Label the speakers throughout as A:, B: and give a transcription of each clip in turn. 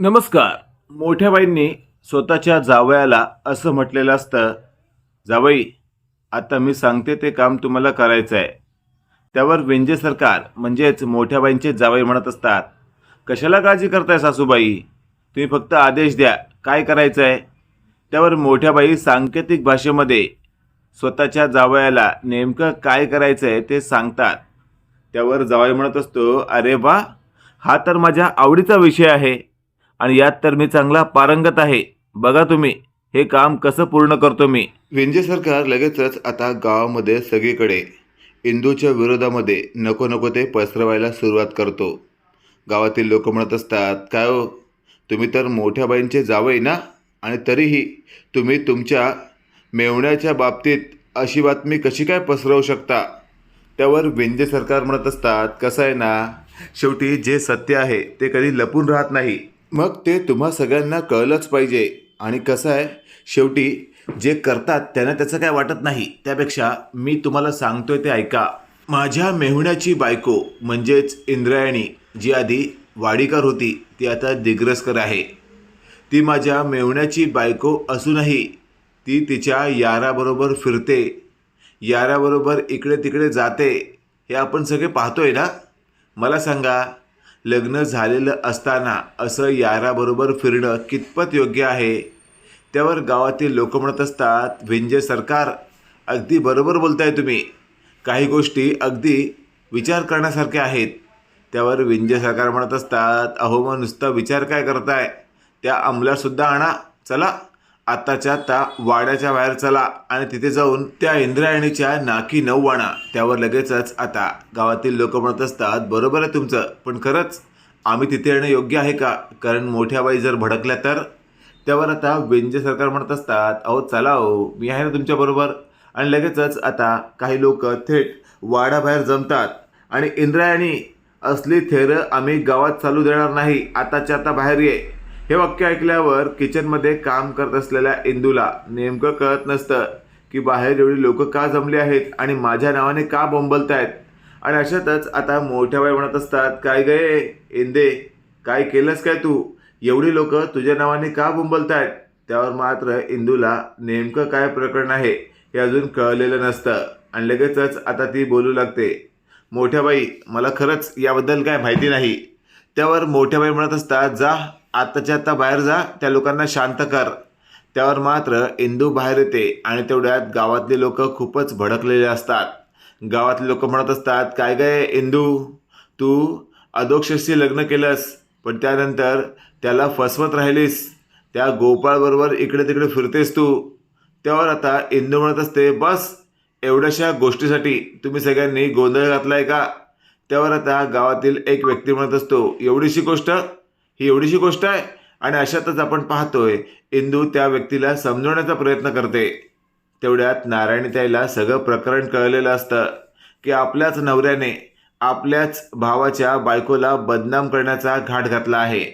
A: नमस्कार. मोठ्या बाईंनी स्वतःच्या जावयाला असं म्हटलेलं असतं जावई आता मी सांगते ते काम तुम्हाला करायचं आहे. त्यावर वेंजे सरकार म्हणजेच मोठ्या बाईंचे जावई म्हणत असतात कशाला काळजी करताय सासूबाई? तुम्ही फक्त आदेश द्या काय करायचं आहे? त्यावर मोठ्या बाई सांकेतिक भाषेमध्ये स्वतःच्या जावयाला नेमकं काय करायचं आहे ते सांगतात. त्यावर जावई म्हणत असतो अरे वा! हा तर माझ्या आवडीचा विषय आहे. आणि यात तर मी चांगला पारंगत आहे. बघा तुम्ही हे काम कसं पूर्ण करतो मी?
B: विंजे सरकार लगेचच आता गावामध्ये सगळीकडे इंदूच्या विरोधामध्ये नको नको ते पसरवायला सुरुवात करतो. गावातील लोक म्हणत असतात काय हो तुम्ही तर मोठ्या बाईंचे जावई ना? आणि तरीही तुम्ही तुमच्या मेवण्याच्या बाबतीत अशी बातमी कशी काय पसरवू शकता? त्यावर विंजे सरकार म्हणत असतात कसं आहे ना शेवटी जे सत्य आहे ते कधी लपून राहत नाही. मग ते तुम्हा सगळ्यांना कळलंच पाहिजे. आणि कसं आहे शेवटी जे करतात त्यांना त्याचं काय वाटत नाही. त्यापेक्षा मी तुम्हाला सांगतोय ते ऐका. माझ्या मेहुण्याची बायको म्हणजेच इंद्रायणी जी आधी वाडीकर होती ती आता दिग्रसकर आहे. ती माझ्या मेवण्याची बायको असूनही ती तिच्या याराबरोबर फिरते. याराबरोबर इकडे तिकडे जाते. हे आपण सगळे पाहतोय ना? मला सांगा लग्न झालेलं असताना असं याराबरोबर फिरणं कितपत योग्य आहे? त्यावर गावातील लोक म्हणत असतात विंजे सरकार अगदी बरोबर बोलताय तुम्ही. काही गोष्टी अगदी विचार करण्यासारख्या आहेत. त्यावर विंजे सरकार म्हणत असतात अहो मग नुसता विचार काय करताय? त्या अंमलातसुद्धा आणा चला. आत्ताच्या आत्ता वाड्याच्या बाहेर चला आणि तिथे जाऊन त्या इंद्रायणीच्या नाकी नऊ आणा त्यावर लगेचच आता गावातील लोक म्हणत असतात बरोबर आहे तुमचं पण खरंच आम्ही तिथे येणं योग्य आहे का? कारण मोठ्या बाई जर भडकल्या तर? त्यावर आता व्यंजे सरकार म्हणत असतात अहो चला हो मी आहे ना तुमच्याबरोबर आणि लगेचच आता काही लोक थेट वाड्याबाहेर जमतात. आणि इंद्रायणी असली थेरं आम्ही गावात चालू देणार नाही आताच्या आता बाहेर ये. हे वाक्य ऐकल्यावर किचनमध्ये काम करत असलेल्या इंदूला नेमकं कळत नसतं की बाहेर एवढी लोक का जमली आहेत आणि माझ्या नावाने का बोंबलत आहेत आणि अशातच आता मोठ्या बाई म्हणत असतात काय गये इंदे काय केलंस काय तू? एवढी लोक तुझ्या नावाने का बोंबलत आहेत त्यावर मात्र इंदूला नेमकं काय प्रकरण आहे हे अजून कळलेलं नसतं. आणि लगेचच आता ती बोलू लागते मोठ्या बाई मला खरंच याबद्दल काय माहिती नाही. त्यावर मोठ्या बाई म्हणत असतात जा आत्ताच्या आत्ता बाहेर जा त्या लोकांना शांत कर. त्यावर मात्र इंदू बाहेर येते आणि तेवढ्यात गावातले लोक खूपच भडकलेले असतात. गावातले लोक म्हणत असतात काय काय इंदू? तू अधोक्षशी लग्न केलंस पण त्यानंतर त्याला फसवत राहिलीस. त्या गोपाळबरोबर इकडे तिकडे फिरतेस तू. त्यावर आता इंदू म्हणत असते बस एवढ्याशा गोष्टीसाठी तुम्ही सगळ्यांनी गोंधळ घातलाय का? त्यावर आता गावातील एक व्यक्ती म्हणत असतो एवढीशी गोष्ट ही एवढीशी गोष्ट आहे आणि अशातच आपण पाहतोय इंदू त्या व्यक्तीला समजवण्याचा प्रयत्न करते. तेवढ्यात नारायणताईला सगळं प्रकरण कळलेलं असतं की आपल्याच नवऱ्याने आपल्याच भावाच्या बायकोला बदनाम करण्याचा घाट घातला आहे.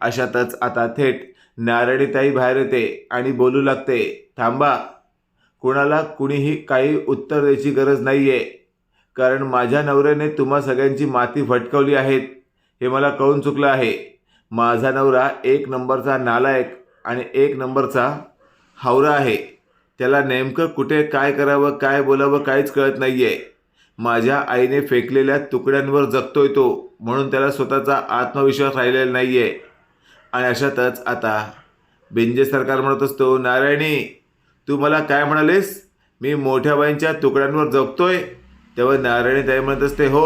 B: अशातच आता थेट नारायणीताई बाहेर येते आणि बोलू लागते थांबा कुणाला कुणीही काही उत्तर द्यायची गरज नाही आहे कारण माझ्या नवऱ्याने तुम्हा सगळ्यांची माती फटकवली आहेत. हे मला कळून चुकलं आहे. माझा नवरा एक नंबरचा नालायक आणि एक नंबरचा हावरा आहे. त्याला नेमकं कुठे काय करावं काय बोलावं काहीच कळत नाही आहे माझ्या आईने फेकलेल्या तुकड्यांवर जगतोय तो म्हणून त्याला स्वतःचा आत्मविश्वास राहिलेला नाही आहे आणि अशातच आता बेंजे सरकार म्हणत असतो नारायणी तू मला काय म्हणालीस? मी मोठ्या बाईंच्या तुकड्यांवर जगतोय. तेव्हा नारायणी ताई म्हणत असते हो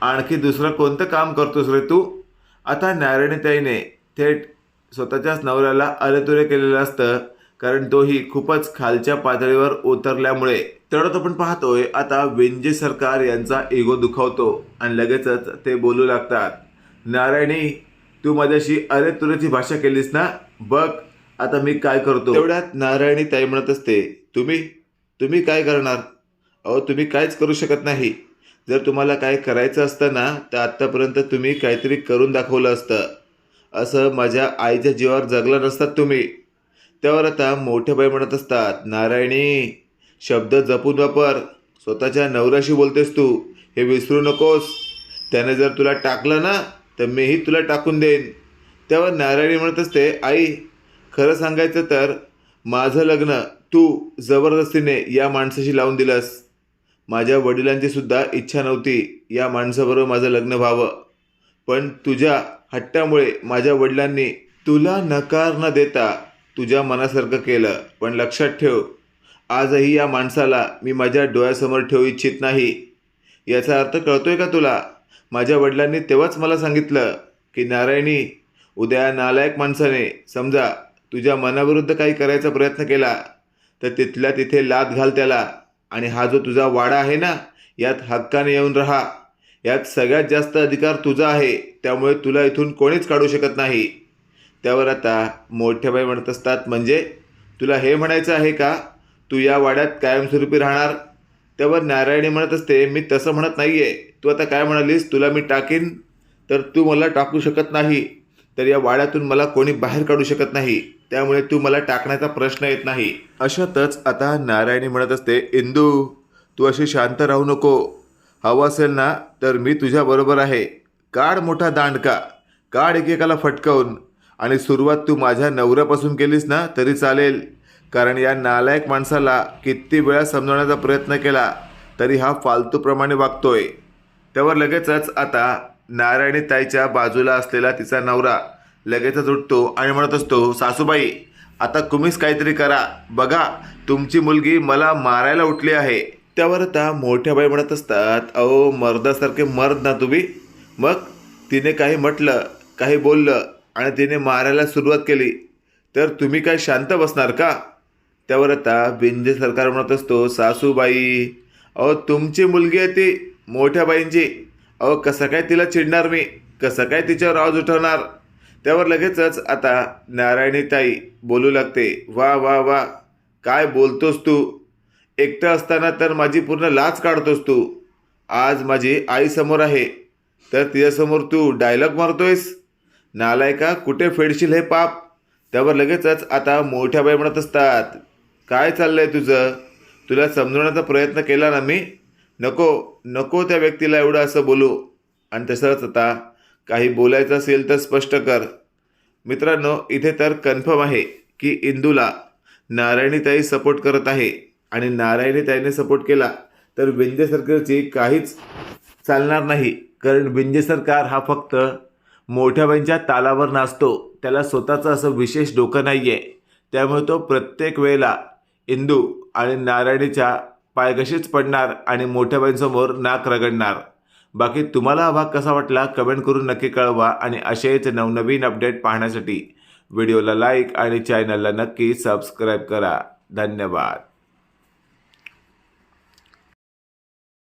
B: आणखी दुसरं कोणतं काम करतोस रे तू? आता नारायणीताईने थेट स्वतःच्याच नवऱ्याला अरेतुरे केलेलं असतं कारण तोही खूपच खालच्या पातळीवर उतरल्यामुळे. तेवढं आपण पाहतोय आता वेंजे सरकार यांचा इगो दुखावतो आणि लगेचच ते बोलू लागतात. नारायणी तू माझ्याशी अरे तुरेची भाषा केलीस ना? बघ आता मी काय करतो. तेवढ्यात नारायणी ताई म्हणत असते तुम्ही तुम्ही काय करणार? अहो तुम्ही काहीच करू शकत नाही. जर तुम्हाला काय करायचं असतं ना तर आत्तापर्यंत तुम्ही काहीतरी करून दाखवलं असतं. असं माझ्या आईच्या जीवावर जगला नसतात तुम्ही. त्यावर आता मोठे बाई म्हणत असतात नारायणी शब्द जपून वापर. स्वतःच्या नवऱ्याशी बोलतेस तू. हे विसरू नकोस. त्याने जर तुला टाकलं ना तर मीही तुला टाकून देईन. तेव्हा नारायणी म्हणत असते आई खरं सांगायचं तर माझं लग्न तू जबरदस्तीने या माणसाशी लावून दिलंस. माझ्या वडिलांचीसुद्धा इच्छा नव्हती या माणसाबरोबर माझं लग्न व्हावं. पण तुझ्या हट्टामुळे माझ्या वडिलांनी तुला नकार न देता तुझ्या मनासारखं केलं. पण लक्षात ठेव आजही या माणसाला मी माझ्या डोळ्यासमोर ठेवू इच्छित नाही. याचा अर्थ कळतोय का तुला? माझ्या वडिलांनी तेव्हाच मला सांगितलं की नारायणी उद्या नालायक माणसाने समजा तुझ्या मनाविरुद्ध काही करायचा प्रयत्न केला तर तिथल्या तिथे लाद घाल त्याला. आणि हा जो तुझा वाडा आहे ना यात हक्काने येऊन राहा. यात सगळ्यात जास्त अधिकार तुझा आहे त्यामुळे तुला इथून कोणीच काढू शकत नाही. त्यावर आता मोठ्या म्हणत असतात म्हणजे तुला हे म्हणायचं आहे का? तू या वाड्यात कायमस्वरूपी राहणार? त्यावर नारायणी म्हणत असते मी तसं म्हणत नाही आहे तू आता काय म्हणालीस? तुला मी टाकीन? तर तू मला टाकू शकत नाही. तर या वाड्यातून मला कोणी बाहेर काढू शकत नाही. त्यामुळे तू मला टाकण्याचा प्रश्न येत नाही. अशातच आता नारायणी म्हणत असते इंदू तू अशी शांत राहू नको. हवं असेल ना तर मी तुझ्याबरोबर आहे. काढ मोठा दांडका. काढ एकेकाला फटकावून. आणि सुरुवात तू माझ्या नवऱ्यापासून केलीस ना तरी चालेल. कारण या नालायक माणसाला किती वेळा समजवण्याचा प्रयत्न केला तरी हा फालतूप्रमाणे वागतोय. त्यावर लगेचच आता नारायणी ताईच्या बाजूला असलेला तिचा नवरा लगेचच उठतो आणि म्हणत असतो सासूबाई आता तुम्हीच काहीतरी करा. बघा तुमची मुलगी मला मारायला उठली आहे. त्यावर आता मोठ्या बाई म्हणत असतात अहो मर्दासारखे मर्द ना तुम्ही. मग तिने काही म्हटलं काही बोललं आणि तिने मारायला सुरुवात केली. तर तुम्ही काय शांत बसणार का? त्यावर आता बिंजे सरकार म्हणत असतो सासूबाई अहो तुमची मुलगी आहे ती मोठ्या बाईंची. अहो कसं काय तिला चिडणार मी? कसं काय तिच्यावर आवाज उठवणार? त्यावर लगेचच आता नारायणी ताई बोलू लागते. वा वा वा काय बोलतोस तू? एकटं असताना तर माझी पूर्ण लाच काढतोस तू. आज माझी आईसमोर आहे. तर तिच्यासमोर तू डायलॉग मारतोयस? नालायका कुठे फेडशील हे पाप? त्यावर लगेचच आता मोठ्या बाई म्हणत असतात. काय चाललंय तुझं? तुला समजवण्याचा प्रयत्न केला ना मी? नको नको त्या व्यक्तीला एवढं असं बोलू. आणि तसंच आता काही बोलायचं असेल तर स्पष्ट कर. मित्रांनो इथे तर कन्फर्म आहे की इंदूला नारायणीताई सपोर्ट करत आहे. आणि नारायणीताईने सपोर्ट केला तर विंजे सरकारची काहीच चालणार नाही. कारण विंजे सरकार हा फक्त मोठ्या तालावर नाचतो. त्याला स्वतःचं असं विशेष डोकं नाही आहे त्यामुळे तो प्रत्येक वेळेला इंदू आणि नारायणीच्या पायघशीच पडणार आणि मोठ्या बाईंसमोर नाक रगडणार. बाकी तुम्हाला हा भाग कसा वाटला कमेंट करून नक्की कळवा आणि असेच नवनवीन अपडेट पाहण्यासाठी व्हिडिओला लाईक आणि चॅनलला नक्की सबस्क्राईब करा. धन्यवाद.